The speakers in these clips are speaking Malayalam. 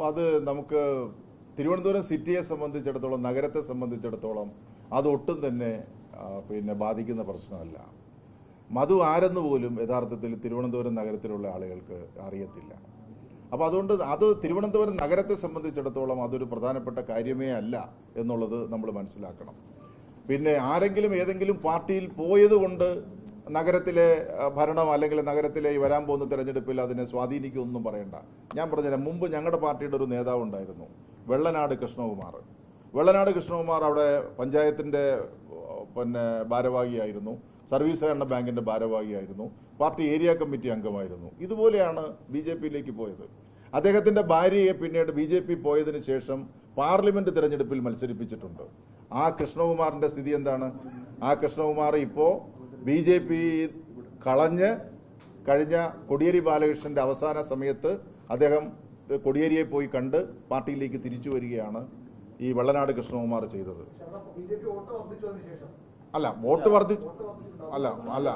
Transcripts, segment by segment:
അത് നമുക്ക് തിരുവനന്തപുരം സിറ്റിയെ സംബന്ധിച്ചിടത്തോളം നഗരത്തെ സംബന്ധിച്ചിടത്തോളം അതൊട്ടും തന്നെ പിന്നെ ബാധിക്കുന്ന പ്രശ്നമല്ല. മധു ആരെന്ന് പോലും യഥാർത്ഥത്തിൽ തിരുവനന്തപുരം നഗരത്തിലുള്ള ആളുകൾക്ക് അറിയത്തില്ല. അപ്പോൾ അതുകൊണ്ട് അത് തിരുവനന്തപുരം നഗരത്തെ സംബന്ധിച്ചിടത്തോളം അതൊരു പ്രധാനപ്പെട്ട കാര്യമേ അല്ല എന്നുള്ളത് നമ്മൾ മനസ്സിലാക്കണം. പിന്നെ ആരെങ്കിലും ഏതെങ്കിലും പാർട്ടിയിൽ പോയത് കൊണ്ട് നഗരത്തിലെ ഭരണം അല്ലെങ്കിൽ നഗരത്തിലെ ഈ വരാൻ പോകുന്ന തെരഞ്ഞെടുപ്പിൽ അതിനെ സ്വാധീനിക്കുമെന്നും പറയണ്ട. ഞാൻ പറഞ്ഞുതരാം മുമ്പ് ഞങ്ങളുടെ പാർട്ടിയുടെ ഒരു നേതാവ് ഉണ്ടായിരുന്നു വെള്ളനാട് കൃഷ്ണകുമാർ. വെള്ളനാട് കൃഷ്ണകുമാർ അവിടെ പഞ്ചായത്തിന്റെ പിന്നെ ഭാരവാഹിയായിരുന്നു സർവീസ് സഹകരണ ബാങ്കിന്റെ ഭാരവാഹിയായിരുന്നു പാർട്ടി ഏരിയ കമ്മിറ്റി അംഗമായിരുന്നു. ഇതുപോലെയാണ് ബി ജെ പിയിലേക്ക് പോയത്. അദ്ദേഹത്തിന്റെ ഭാര്യയെ പിന്നീട് ബി ജെ പി പോയതിനു ശേഷം പാർലമെന്റ് തിരഞ്ഞെടുപ്പിൽ മത്സരിപ്പിച്ചിട്ടുണ്ട്. ആ കൃഷ്ണകുമാറിന്റെ സ്ഥിതി എന്താണ്? ആ കൃഷ്ണകുമാർ ഇപ്പോ ബി ജെ പി കളഞ്ഞ് കഴിഞ്ഞ കൊടിയേരി ബാലകൃഷ്ണന്റെ അവസാന സമയത്ത് അദ്ദേഹം കൊടിയേരിയെ പോയി കണ്ട് പാർട്ടിയിലേക്ക് തിരിച്ചു വരികയാണ് ഈ വെള്ളനാട് കൃഷ്ണകുമാർ ചെയ്തത്. അല്ല വോട്ട് വർദ്ധി അല്ല അല്ല.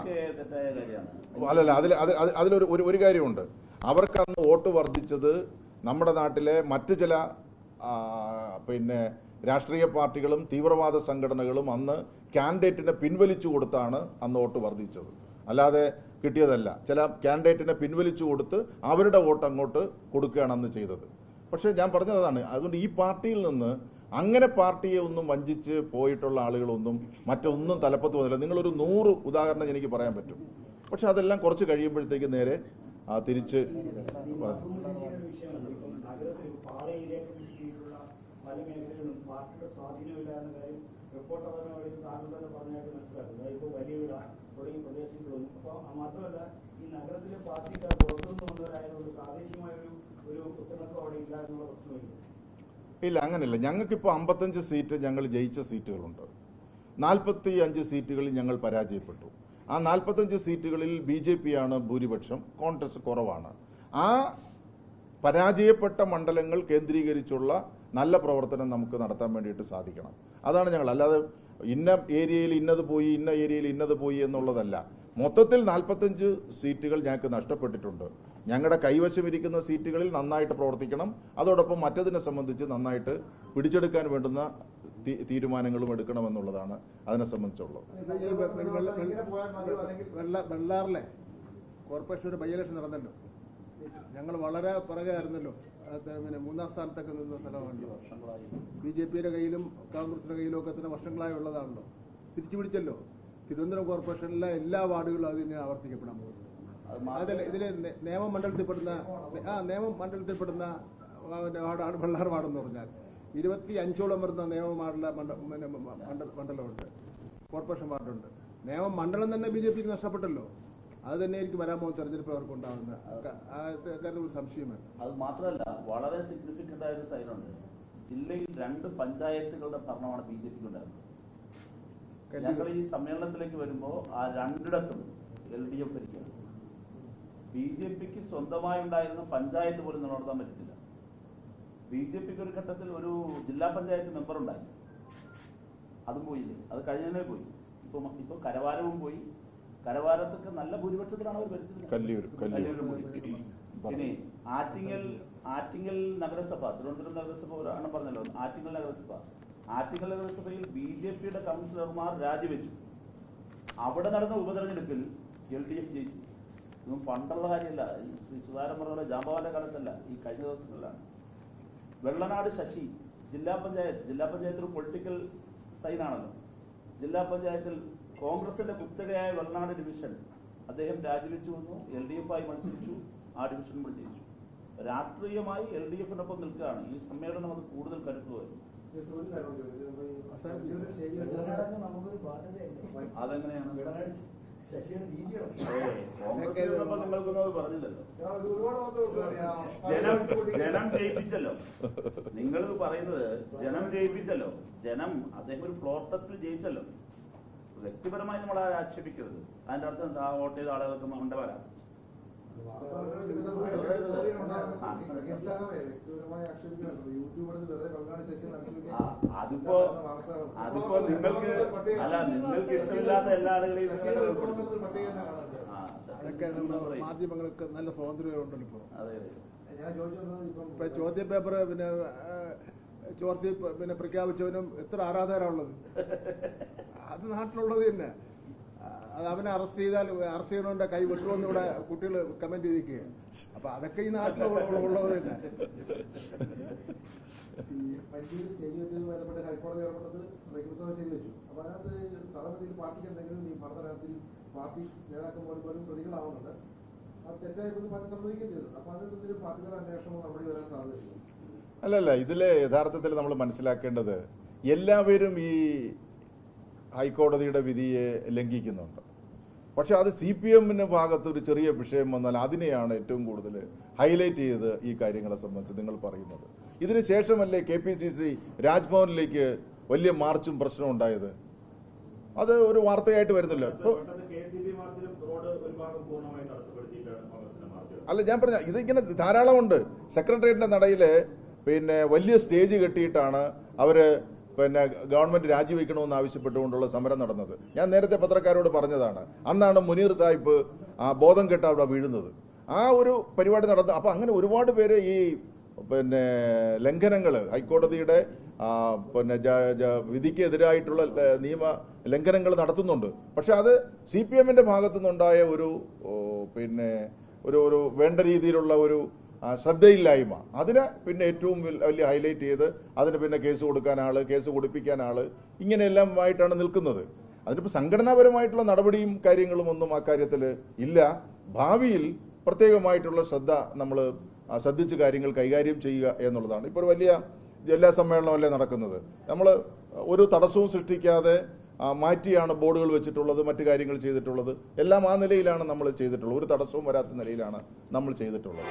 അല്ലല്ല അതിൽ അത് അത് അതിലൊരു ഒരു ഒരു കാര്യമുണ്ട്. അവർക്കന്ന് വോട്ട് വർദ്ധിച്ചത് നമ്മുടെ നാട്ടിലെ മറ്റു ചില പിന്നെ രാഷ്ട്രീയ പാർട്ടികളും തീവ്രവാദ സംഘടനകളും അന്ന് കാൻഡിഡേറ്റിനെ പിൻവലിച്ചു കൊടുത്താണ് അന്ന് വോട്ട് വർദ്ധിച്ചത്. അല്ലാതെ കിട്ടിയതല്ല. ചില കാൻഡിഡേറ്റിനെ പിൻവലിച്ചു കൊടുത്ത് അവരുടെ വോട്ട് അങ്ങോട്ട് കൊടുക്കുകയാണ് അന്ന് ചെയ്തത്. പക്ഷേ ഞാൻ പറഞ്ഞതാണ് അതുകൊണ്ട് ഈ പാർട്ടിയിൽ നിന്ന് അങ്ങനെ പാർട്ടിയെ ഒന്നും വഞ്ചിച്ച് പോയിട്ടുള്ള ആളുകളൊന്നും മറ്റൊന്നും തലപ്പത്ത് വന്നില്ല. നിങ്ങളൊരു നൂറ് ഉദാഹരണം എനിക്ക് പറയാൻ പറ്റും. പക്ഷെ അതെല്ലാം കുറച്ച് കഴിയുമ്പോഴത്തേക്ക് നേരെ തിരിച്ച് പല മേഖലകളിലും പാർട്ടിയുടെ സ്വാധീനമില്ല എന്ന കാര്യം റിപ്പോർട്ട് പരമായി താങ്കൾ തന്നെ പറഞ്ഞായിട്ട് മനസ്സിലാക്കുന്നു. അതായത് ഇപ്പോൾ വലിയ വിട തുടങ്ങിയ പ്രദേശങ്ങളിലും അപ്പോൾ മാത്രമല്ല ഈ നഗരത്തിലെ പാർട്ടിക്കാർ പുറത്തുനിന്ന് വന്നവരായതുകൊണ്ട് പ്രാദേശികമായ ഒരു ഒരു ഉത്തരവാദിത്വം അവിടെ ഇല്ല എന്നുള്ള പ്രശ്നമില്ല. ഇല്ല അങ്ങനെയല്ല. ഞങ്ങൾക്കിപ്പോൾ അമ്പത്തഞ്ച് സീറ്റ് ഞങ്ങൾ ജയിച്ച സീറ്റുകളുണ്ട്. നാൽപ്പത്തി അഞ്ച് സീറ്റുകളിൽ ഞങ്ങൾ പരാജയപ്പെട്ടു. ആ നാൽപ്പത്തഞ്ച് സീറ്റുകളിൽ ബി ജെ പി ആണ് ഭൂരിപക്ഷം കോൺഗ്രസ് കുറവാണ്. ആ പരാജയപ്പെട്ട മണ്ഡലങ്ങൾ കേന്ദ്രീകരിച്ചുള്ള നല്ല പ്രവർത്തനം നമുക്ക് നടത്താൻ വേണ്ടിയിട്ട് സാധിക്കണം അതാണ് ഞങ്ങൾ അല്ലാതെ ഇന്ന ഏരിയയിൽ ഇന്നത് പോയി ഇന്ന ഏരിയയിൽ ഇന്നത് പോയി എന്നുള്ളതല്ല മൊത്തത്തിൽ നാൽപ്പത്തഞ്ച് സീറ്റുകൾ ഞങ്ങൾക്ക് നഷ്ടപ്പെട്ടിട്ടുണ്ട് ഞങ്ങളുടെ കൈവശം ഇരിക്കുന്ന സീറ്റുകളിൽ നന്നായിട്ട് പ്രവർത്തിക്കണം അതോടൊപ്പം മറ്റതിനെ സംബന്ധിച്ച് നന്നായിട്ട് പിടിച്ചെടുക്കാൻ വേണ്ടുന്ന തീരുമാനങ്ങളും എടുക്കണമെന്നുള്ളതാണ് അതിനെ സംബന്ധിച്ചുള്ളത് കോർപ്പറേഷൻ ഒരു ബൈ ഇലക്ഷൻ നടന്നല്ലോ ഞങ്ങൾ വളരെ പിറകെയായിരുന്നല്ലോ പിന്നെ മൂന്നാം സ്ഥാനത്തൊക്കെ നിന്ന സ്ഥലമാണല്ലോ ബി ജെ പിയുടെ കയ്യിലും കോൺഗ്രസിന്റെ കയ്യിലും ഒക്കെ തന്നെ വർഷങ്ങളായി ഉള്ളതാണല്ലോ. തിരിച്ചു പിടിച്ചല്ലോ തിരുവനന്തപുരം കോർപ്പറേഷനിലെ എല്ലാ വാർഡുകളും അത് തന്നെയാണ് ആവർത്തിക്കപ്പെടാൻ പോകുന്നത് അത് അതിൽ ഇതിൽ നിയമമണ്ഡലത്തിൽപ്പെടുന്ന ആ നിയമമണ്ഡലത്തിൽപ്പെടുന്ന മണ്ഡലത്തിൽപ്പെടുന്ന വാർഡാണ് വെള്ളാർ വാർഡെന്ന് പറഞ്ഞാൽ ഇരുപത്തി അഞ്ചോളം വരുന്ന മണ്ഡ- മണ്ഡലമുണ്ട്. കോർപ്പറേഷൻ വാർഡുണ്ട്. നിയമമണ്ഡലം തന്നെ ബി ജെ പിക്ക് നഷ്ടപ്പെട്ടല്ലോ. അത് തന്നെയായിരിക്കും വരാൻ പോകുന്ന തെരഞ്ഞെടുപ്പ് അവർക്ക് ഉണ്ടാകുന്നത് കാര്യത്തിൽ ഒരു സംശയം വേണ്ട അത് മാത്രമല്ല വളരെ സിഗ്നിഫിക്കന്റ് ആയ ഒരു സൈഡുണ്ട് ജില്ലയിൽ രണ്ട് പഞ്ചായത്തുകളുടെ ഭരണമാണ് ബി ജെ പിക്ക് ഉണ്ടായിരുന്നത്. ഞങ്ങൾ ഈ സമ്മേളനത്തിലേക്ക് വരുമ്പോൾ ആ രണ്ടിടത്തും എൽ ഡി എഫ് ഭരിക്കുകയാണ്. ബി ജെ പിക്ക് സ്വന്തമായി ഉണ്ടായിരുന്ന പഞ്ചായത്ത് പോലും നിലനിർത്താൻ പറ്റില്ല ബി ജെ പിക്ക് ഒരു ഘട്ടത്തിൽ ഒരു ജില്ലാ പഞ്ചായത്ത് മെമ്പർ ഉണ്ടായിരുന്നു അതും പോയില്ലേ? അത് കഴിഞ്ഞതിനെ പോയി. ഇപ്പൊ ഇപ്പൊ കരവാരവും പോയി. കരവാരത്തൊക്കെ നല്ല ഭൂരിപക്ഷത്തിലാണ് അവർ ഭരിച്ചത് കല്ലൂർ പിന്നെ ആറ്റിങ്ങൽ ആറ്റിങ്ങൽ നഗരസഭ തിരുവനന്തപുരം നഗരസഭ ഒരെണ്ണം പറഞ്ഞല്ലോ. ആറ്റിങ്ങൽ നഗരസഭ. ആറ്റിങ്ങൽ നഗരസഭയിൽ ബി ജെ പിയുടെ കൗൺസിലർമാർ രാജിവെച്ചു. അവിടെ നടന്ന ഉപതെരഞ്ഞെടുപ്പിൽ എൽ ഡി എഫ് ജയിച്ചു. ഇതൊന്നും പണ്ടുള്ള കാര്യമല്ല. ഈ ശ്രീ സുധാകരൻ പറഞ്ഞ ജാമ്പവാന്റെ കാലത്തല്ല ഈ കഴിഞ്ഞ ദിവസങ്ങളിലാണ്. വെള്ളനാട് ശശി ജില്ലാ പഞ്ചായത്ത് ജില്ലാ പഞ്ചായത്തിൽ പൊളിറ്റിക്കൽ സൈനാണല്ലോ. ജില്ലാ പഞ്ചായത്തിൽ കോൺഗ്രസിന്റെ കുത്തകയായ വെള്ളനാട് ഡിവിഷൻ അദ്ദേഹം രാജിവെച്ചു വന്നു എൽ ഡി എഫ് ആയി മത്സരിച്ചു ആ ഡിവിഷൻ ജയിച്ചു രാഷ്ട്രീയമായി എൽ ഡി എഫിനൊപ്പം നിൽക്കുകയാണ്. ഈ സമ്മേളനം അത് കൂടുതൽ കരുത്തു വരും ഒരു കാര്യം കൂടി ചോദിച്ചു. ഇപ്പൊ ഒരു സ്റ്റേജിൽ വെച്ച് നമുക്കൊരു ബാധ്യതയല്ലേ? അതെങ്ങനെയാണ്? കോൺഗ്രസിനൊപ്പം നിങ്ങൾക്കൊന്നും പറഞ്ഞില്ലല്ലോ. ജനം ജനം ജയിപ്പിച്ചല്ലോ. നിങ്ങൾ പറയുന്നത് ജനം ജയിപ്പിച്ചല്ലോ. ജനം അദ്ദേഹം ഒരു ഫ്ലോർ ജയിച്ചല്ലോ. വ്യക്തിപരമായി നമ്മൾ ആക്ഷേപിക്കരുത്. അതിന്റെ അർത്ഥം എന്താ? വോട്ട് ചെയ്ത ആളുകൾക്ക് മണ്ട വരാം. വ്യക്തിപരമായി ആക്ഷേപിക്കുന്നുണ്ട് യൂട്യൂബിൽ വെറുതെ ബംഗാളി സെക്ഷൻ ആ, അതിപ്പോ അതിപ്പോ നിങ്ങൾക്ക് അല്ല നിങ്ങൾക്ക് ഇഷ്ടമില്ലാത്ത എല്ലാ ആളുകളെയും അതൊക്കെ മാധ്യമങ്ങൾക്ക് നല്ല സ്വാതന്ത്ര്യം ഉണ്ടല്ലോ ഇപ്പോൾ ഞാൻ ചോദിച്ചത് ഇപ്പൊ ചോദ്യ പേപ്പർ പിന്നെ ചോർത്തി പിന്നെ പ്രഖ്യാപിച്ചവനും എത്ര ആരാധകരാണുള്ളത്. അത് നാട്ടിലുള്ളത് തന്നെ. അത് അവനെ അറസ്റ്റ് ചെയ്താൽ അറസ്റ്റ് ചെയ്യണവന്റെ കൈ വെട്ടുമെന്ന് ഇവിടെ കുട്ടികൾ കമന്റ് ചെയ്തിരിക്കുകയാണ്. അപ്പൊ അതൊക്കെ ഈ നാട്ടിലുള്ളത് തന്നെ. ഈ മഞ്ചേരി സ്റ്റേജ് വെച്ചതുമായി ബന്ധപ്പെട്ട് ഹൈക്കോടതി ഇടപെട്ടത് നിയമസഭ ചെയ്തു വെച്ചു. അപ്പൊ അതിനകത്ത് സാധാരണ പാർട്ടിക്ക് എന്തെങ്കിലും ഈ പഠനത്തിൽ പാർട്ടി നേതാക്കന്മാർ പോലും പ്രതികളാവുന്നുണ്ട്. അത് തെറ്റായിട്ടൊന്നും പല സമ്മതിക്കുകയും ചെയ്തു. അപ്പൊ അതിന് എന്തെങ്കിലും പാർട്ടികളുടെ അന്വേഷണമോ നടപടി വരാൻ സാധ്യതയില്ല. അല്ലല്ല ഇതിലെ യഥാർത്ഥത്തിൽ നമ്മൾ മനസ്സിലാക്കേണ്ടത് എല്ലാവരും ഈ ഹൈക്കോടതിയുടെ വിധിയെ ലംഘിക്കുന്നുണ്ട്. പക്ഷെ അത് സി പി എമ്മിന്റെ ഭാഗത്ത് ഒരു ചെറിയ വിഷയം വന്നാൽ അതിനെയാണ് ഏറ്റവും കൂടുതൽ ഹൈലൈറ്റ് ചെയ്ത് ഈ കാര്യങ്ങളെ സംബന്ധിച്ച് നിങ്ങൾ പറയുന്നത്. ഇതിന് ശേഷമല്ലേ കെ പി സി സി രാജ്ഭവനിലേക്ക് വലിയ മാർച്ചും പ്രശ്നവും ഉണ്ടായത്? അത് ഒരു വാർത്തയായിട്ട് വരുന്നില്ല. അല്ല ഞാൻ പറഞ്ഞ ഇതിങ്ങനെ ധാരാളമുണ്ട്. സെക്രട്ടേറിയറ്റിന്റെ നടയിൽ പിന്നെ വലിയ സ്റ്റേജ് കെട്ടിയിട്ടാണ് അവർ പിന്നെ ഗവൺമെന്റ് രാജിവെക്കണമെന്ന് ആവശ്യപ്പെട്ടുകൊണ്ടുള്ള സമരം നടന്നത്. ഞാൻ നേരത്തെ പത്രക്കാരോട് പറഞ്ഞതാണ്. അന്നാണ് മുനീർ സാഹിബ് ആ ബോധം കെട്ട് അവിടെ വീഴുന്നത്. ആ ഒരു പരിപാടി നടന്നു അപ്പൊ അങ്ങനെ ഒരുപാട് പേര് ഈ പിന്നെ ലംഘനങ്ങൾ ഹൈക്കോടതിയുടെ പിന്നെ വിധിക്കെതിരായിട്ടുള്ള നിയമ ലംഘനങ്ങൾ നടത്തുന്നുണ്ട്. പക്ഷെ അത് സി പി എമ്മിന്റെ ഭാഗത്തു നിന്നുണ്ടായ ഒരു പിന്നെ ഒരു ഒരു വേണ്ട രീതിയിലുള്ള ഒരു ശ്രദ്ധയില്ലായ്മ. അതിനെ പിന്നെ ഏറ്റവും വലിയ ഹൈലൈറ്റ് ചെയ്ത് അതിന് പിന്നെ കേസ് കൊടുക്കാൻ ആൾ കേസ് കൊടുപ്പിക്കാൻ ആൾ ഇങ്ങനെയെല്ലാം ആയിട്ടാണ് നിൽക്കുന്നത്. അതിനിപ്പോൾ സംഘടനാപരമായിട്ടുള്ള നടപടിയും കാര്യങ്ങളും ഒന്നും ആ കാര്യത്തിൽ ഇല്ല. ഭാവിയിൽ പ്രത്യേകമായിട്ടുള്ള ശ്രദ്ധ നമ്മൾ ശ്രദ്ധിച്ച് കാര്യങ്ങൾ കൈകാര്യം ചെയ്യുക എന്നുള്ളതാണ്. ഇപ്പോൾ വലിയ ജില്ലാ സമ്മേളനമല്ലേ നടക്കുന്നത്. നമ്മൾ ഒരു തടസ്സവും സൃഷ്ടിക്കാതെ മാറ്റിയാണ് ബോർഡുകൾ വെച്ചിട്ടുള്ളത് മറ്റു കാര്യങ്ങൾ ചെയ്തിട്ടുള്ളത്. എല്ലാം ആ നിലയിലാണ് നമ്മൾ ചെയ്തിട്ടുള്ളത്. ഒരു തടസ്സവും വരാത്ത നിലയിലാണ് നമ്മൾ ചെയ്തിട്ടുള്ളത്.